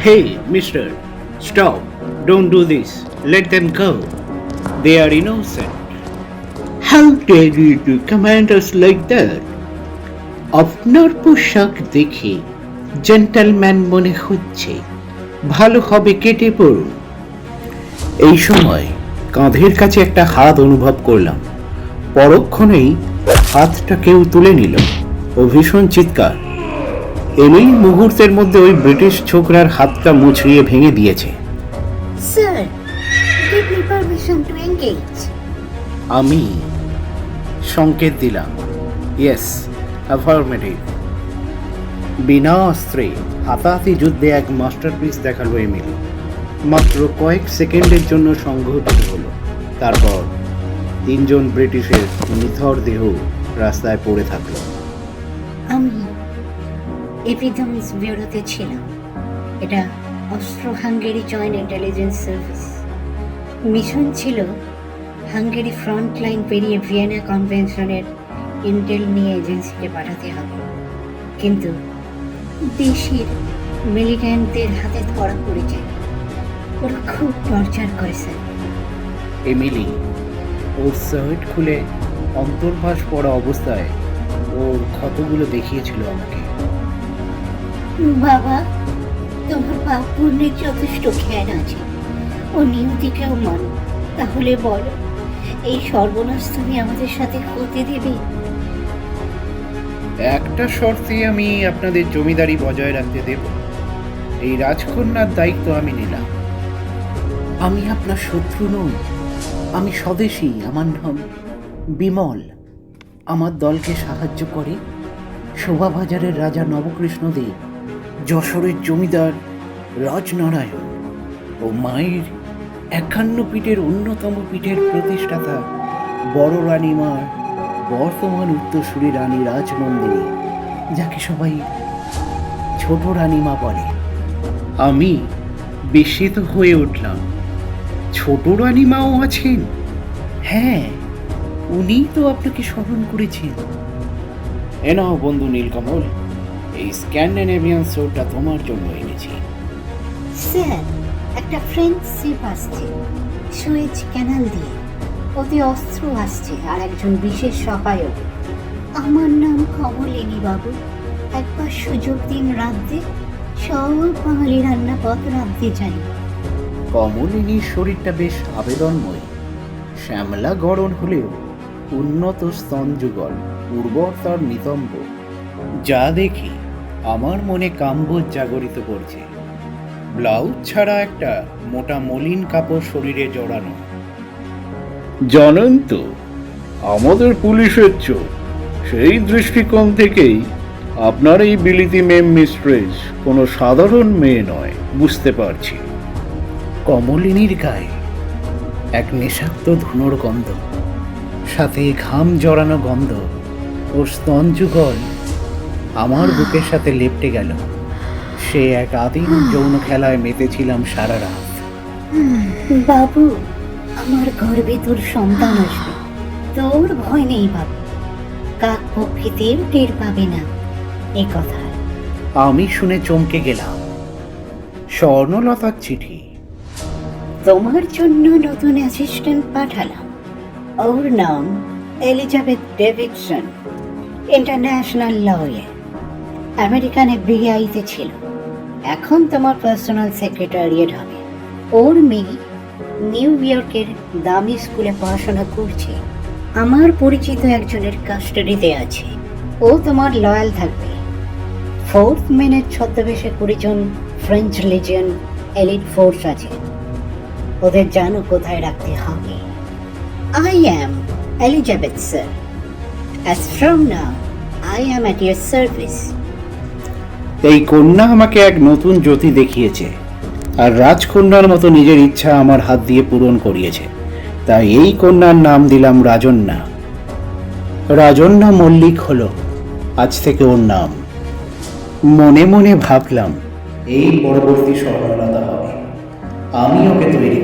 Hey, mister, stop. Don't do this. Let them go. They are innocent. How dare you to command us like that? আপনার পোশাক দেখে gentleman মনে হচ্ছে ভালো হবে কেটে পড়ুন এই সময় কাঁধের কাছে একটা হাত অনুভব করলাম পরক্ষণেই হাতটা কেউ তুলে নিল ও ভীষণ চিৎকার এমনি মুহূর্তের মধ্যে ওই ব্রিটিশ ছোকরার হাতটা মুচড়িয়ে ভেঙে দিয়েছে। Sir, give me permission to engage. আমি সংকেত দিলাম। ইয়েস অ্যাফার্মেটিভ বিনা অস্ত্রে হাতাহাতি যুদ্ধে এক মাস্টারপিস দেখাল এমিল। মাত্র কয়েক সেকেন্ডের জন্য সংঘটিত হলো। তারপর তিনজন ব্রিটিশের নিথর দেহ রাস্তায় পড়ে থাকল। আমি এপিডেমিস ব্যুরোতে ছিলাম। এটা Austro Hungary joint intelligence service mission ছিল হাঙ্গেরি ফ্রন্ট লাইন পেরিয়ে ভিয়েনা কনভেনশনের ইন্টেল নিয়ে এজেন্সিকে পাঠাতে হবে। কিন্তু দেশের মিলিট্যান্টদের হাতে ধরা পড়ে যায় ওরা খুব টর্চার করেছে। এমিলি, ওর শার্ট খুলে অন্তর্বাস পড়া অবস্থায় ওর ক্ষতগুলো দেখিয়েছিল আমাকে। বাবা তোমার পাপ পুণ্যের যথেষ্ট জ্ঞান আছে। ও নিয়তিকেও মানো। তাহলে বলো এই সর্বনাশ তুমি আমাদের সাথে হতে দেবে? একটা শর্তে আমি আপনাদের জমিদারি বজায় রাখতে দেব। এই রাজকন্যার দায়িত্ব আমি নিলাম। আমি আপনার শত্রু নই। আমি স্বদেশী আমার নাম বিমল। আমার দলকে সাহায্য করে শোভাবাজারের রাজা নবকৃষ্ণদেব। যশোরের জমিদার রাজনারায়ণ ও মায়ের একান্ন পীঠের অন্যতম পীঠের প্রতিষ্ঠাতা বড় রানী রানীমার বর্তমান উত্তরসূরি রানী রাজনন্দিনী, যাকে সবাই ছোট রানীমা বলে। আমি বিস্মিত হয়ে উঠলাম। ছোট রানীমাও আছেন? হ্যাঁ উনিই তো আপনাকে স্মরণ করেছেন। এ নাও বন্ধু নীলকমল। এই স্ক্যান্ডিনেভিয়ান শোটা তোমার জন্য এনেছি। স্যার একটা ফ্রেঞ্চ শিপ আসছে। সুয়েজ ক্যানাল দিয়ে। ওতে অস্ত্র আসছে আর একজন বিশেষ সহায়ক। আমার নাম কমলিনী বাবু। একবার সুযোগ দিন রাঁধতে সব বাঙালি রান্না পথ রাঁধতে জানি কমলিনীর শরীরটা বেশ আবেদনময়। শ্যামলা গড়ন হলেও উন্নত স্তনযুগল উর্বর তার নিতম্ব। যা দেখি আমার মনে কাম্বোজ জাগরিত করছে। ব্লাউজ ছাড়া একটা মোটা মলিন কাপড় শরীরে জড়ানো। জানেন তো আমাদের পুলিশের চোখ সেই দৃষ্টিকোণ থেকেই আপনার এই বিলিতি মেম মিস্ট্রেস কোনো সাধারণ মেয়ে নয় বুঝতে পারছি। কমলিনীর গায়ে এক নেশাক্ত ধুনোর গন্ধ সাথে ঘাম জড়ানো গন্ধ ও স্তন যুগল আমার বুকের সাথে লেপটে গেল। সে এক আদিম যৌন খেলায় মেতেছিলাম সারা রাত। বাবু আমার গর্বে তোর সন্তান আসবে। তোর ভয় নেই বাবু। কাক পক্ষীতেও টের পাবে না। এ কথা। আমি শুনে চমকে গেলাম। স্বর্ণলতার চিঠি। তোমার জন্য নতুন অ্যাসিস্ট্যান্ট পাঠালাম। ওর নাম Elizabeth Davidson international lawyer American এফবিআইতে ছিল। এখন তোমার পার্সোনাল সেক্রেটারিয়েট হবে। ওর মেয়ে নিউ ইয়র্কের দামি স্কুলে পড়াশোনা করছে। আমার পরিচিত একজনের কাস্টাডিতে আছে। ও তোমার লয়াল থাকবে। ফোর্থ মেনের ছদ্মবেশে কুড়িজন ফ্রেঞ্চ লেজিয়ন এলিট ফোর্স আছে। ওদের জানো কোথায় রাখতে হবে। I am Elizabeth sir as from now I am at your service এই কন্যা আমাকে এক নতুন জ্যোতি দেখিয়েছে। আর রাজকন্যার মতো নিজের ইচ্ছা আমার হাত দিয়ে পূরণ করিয়েছে। তাই এই কন্যার নাম দিলাম রাজন্যা। রাজন্যা মল্লিক হলো, আজ থেকে ওর নাম। মনে মনে ভাবলাম, এই পরবর্তী সফলতা হবে। আমি ওকে তৈরি